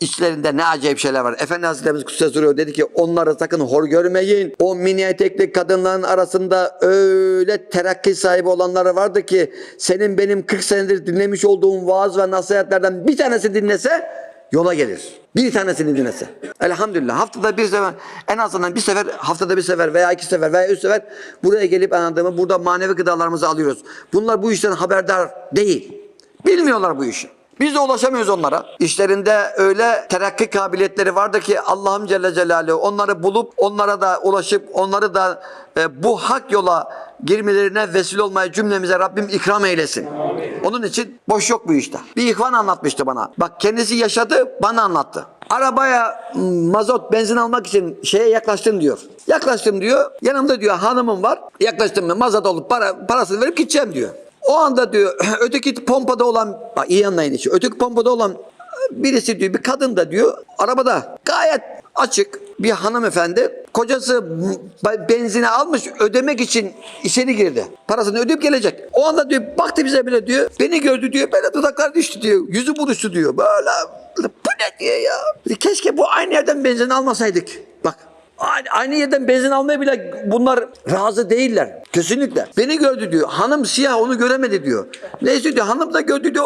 İçlerinde ne acayip şeyler var. Efendi Hazretlerimiz kutsal duruyor dedi ki onları sakın hor görmeyin. O mini etekli kadınların arasında öyle terakki sahibi olanları vardı ki senin benim 40 senedir dinlemiş olduğum vaaz ve nasihatlerden bir tanesi dinlese yola gelir. Bir tanesini dinlese. Elhamdülillah haftada bir sefer en azından bir sefer haftada bir sefer veya iki sefer veya üç sefer buraya gelip anladığımı burada manevi gıdalarımızı alıyoruz. Bunlar bu işten haberdar değil. Bilmiyorlar bu işi. Biz de ulaşamıyoruz onlara. İşlerinde öyle terakki kabiliyetleri vardı ki Allah'ım Celle Celaluhu onları bulup onlara da ulaşıp onları da e, bu hak yola girmelerine vesile olmayı cümlemize Rabbim ikram eylesin. Onun için boş yok bu işte. Bir ihvan anlatmıştı bana. Bak kendisi yaşadı bana anlattı. Arabaya mazot benzin almak için şeye yaklaştım diyor. Yaklaştım diyor. Yanımda diyor hanımım var. Yaklaştım mı mazot olup para, parasını verip gideceğim diyor. O anda diyor öteki pompada olan iyi anlayın işi. Öteki pompada olan birisi diyor bir kadın da diyor arabada gayet açık bir hanımefendi kocası benzini almış ödemek için içeri girdi. Parasını ödeyip gelecek. O anda diyor baktı bize bile diyor beni gördü diyor böyle dudaklar düştü diyor. Yüzü buruştu diyor. Böyle bu ne diyor ya. Keşke bu aynı yerden benzin almasaydık. Bak Aynı, yerden benzin almaya bile bunlar razı değiller. Kesinlikle. Beni gördü diyor. Hanım siyah onu göremedi diyor. Neyse diyor hanım da gördü diyor.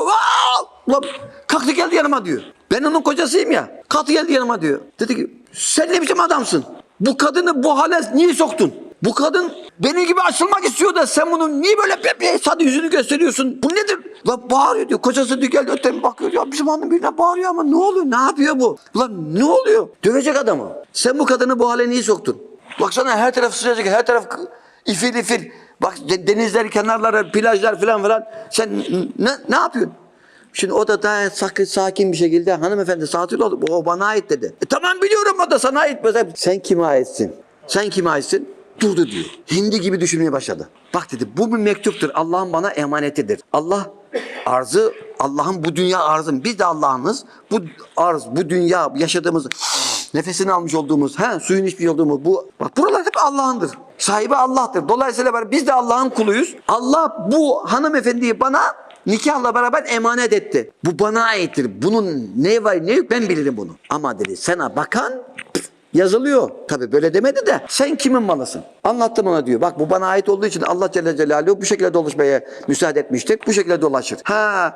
Ulan kalktı geldi yanıma diyor. Ben onun kocasıyım ya. Kalktı geldi yanıma diyor. Dedi ki sen ne biçim adamsın? Bu kadını bu hale niye soktun? Bu kadın benim gibi açılmak istiyor da sen bunu niye böyle sadece yüzünü gösteriyorsun? Bu? La bağırıyor diyor. Kocası diyor geldi öteye bakıyor. Ya bizim hanım birine bağırıyor ama ne oluyor? Ne yapıyor bu? Ulan ne oluyor? Dövecek adamı. Sen bu kadını bu hale niye soktun? Baksana her taraf sıcacık, her taraf ifil ifil. Bak de- denizler, kenarları, plajlar falan falan. Sen ne, ne yapıyorsun? Şimdi o da daha sakin, sakin bir şekilde hanımefendi sakin ol. O bana ait dedi. E tamam biliyorum o da sana ait. Mesela sen kime aitsin? Sen kime aitsin? Durdu diyor. Hindi gibi düşünmeye başladı. Bak dedi bu bir mektuptur. Allah'ın bana emanetidir. Allah arzı, Allah'ın bu dünya arzın. Biz de Allah'ınız. Bu arz, bu dünya yaşadığımız, nefesini almış olduğumuz, he, suyun içmiş olduğumuz bu. Bak buralar hep Allah'ındır. Sahibi Allah'tır. Dolayısıyla biz de Allah'ın kuluyuz. Allah bu hanımefendiyi bana nikahla beraber emanet etti. Bu bana aittir. Bunun ne var ne yok ben bilirim bunu. Ama dedi sana bakan yazılıyor. Tabi böyle demedi de sen kimin malısın? Anlattım ona diyor. Bak bu bana ait olduğu için Allah Celle Celaluhu bu şekilde dolaşmaya müsaade etmiştir. Bu şekilde dolaşır. Ha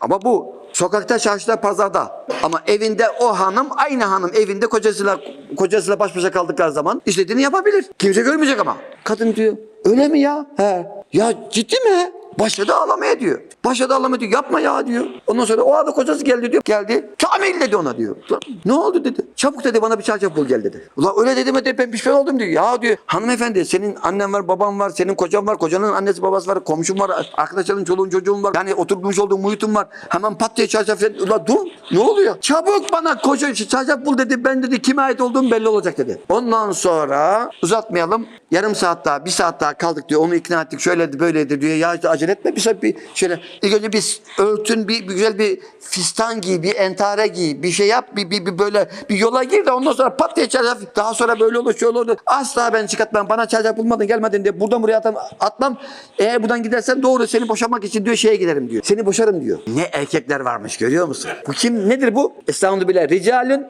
ama bu sokakta, çarşıda, pazarda. Ama evinde o hanım aynı hanım evinde kocasıyla kocasıyla baş başa kaldıkları zaman istediğini yapabilir. Kimse görmeyecek ama. Kadın diyor öyle mi ya? He. Ya ciddi mi? Başladı ağlamaya diyor. Başladı ağlamaya diyor. Yapma ya diyor. Ondan sonra o arada kocası geldi diyor. Geldi. Kamil dedi ona diyor. Lan, ne oldu dedi. Çabuk dedi bana bir çarşaf bul gel dedi. Ulan öyle dedi mi de ben pişman oldum diyor. Ya diyor hanımefendi senin annen var baban var senin kocan var kocanın annesi babası var komşun var arkadaşların çoluğun çocuğun var. Yani oturmuş olduğun muhitin var. Hemen pat diye çarşaf. Ulan dur ne oluyor? Çabuk bana koca çarşaf bul dedi. Ben dedi kime ait olduğum belli olacak dedi. Ondan sonra uzatmayalım. Yarım saat daha bir saat daha kaldık diyor. Onu ikna ettik şöyleydi böyleydi diyor. Ya işte acele etme bir, saat bir şöyle. İlk önce bir örtün bir, bir güzel bir fistan giy bir entare giy bir şey yap bir, bir, bir böyle bir yola gir de ondan sonra pat diye çarşaf daha sonra böyle olur şöyle olur. Asla ben çıkartmam bana çarşaf bulmadın gelmedin diye buradan buraya atam, atmam. Eğer buradan gidersen doğru seni boşamak için diyor şeye giderim diyor. Seni boşarım diyor. Ne erkekler varmış görüyor musun? Bu kim nedir bu? Estağfurullah. Ricalun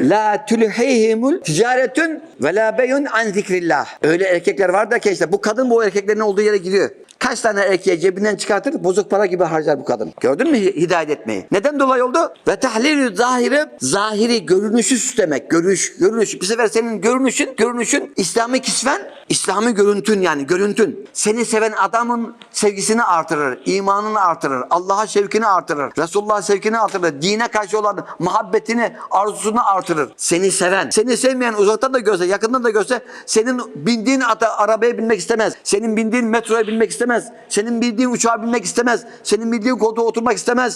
La tulhihimul ticaretun ve la beyun an zikrillah. Öyle erkekler var da ki işte bu kadın bu erkeklerin olduğu yere gidiyor. Kaç tane erkeği cebinden çıkartır bozuk para gibi harcar bu kadın. Gördün mü hidayet etmeyi? Neden dolayı oldu? Ve tahlilü zahiri zahiri görünüşü süslemek. Görünüş, görünüş. Bir sefer senin görünüşün, görünüşün İslami kisven, İslami görüntün yani görüntün. Seni seven adamın sevgisini artırır, imanını artırır, Allah'a şevkini artırır, Resulullah'a sevkini artırır, dine karşı olan muhabbetini, arzusunu artırır. Seni seven, seni sevmeyen uzaktan da görse, yakından da görse senin bindiğin arabaya binmek istemez. Senin bindiğin metroya binmek istemez. Senin bindiğin uçağa binmek istemez. Senin bindiğin koltuğa oturmak istemez.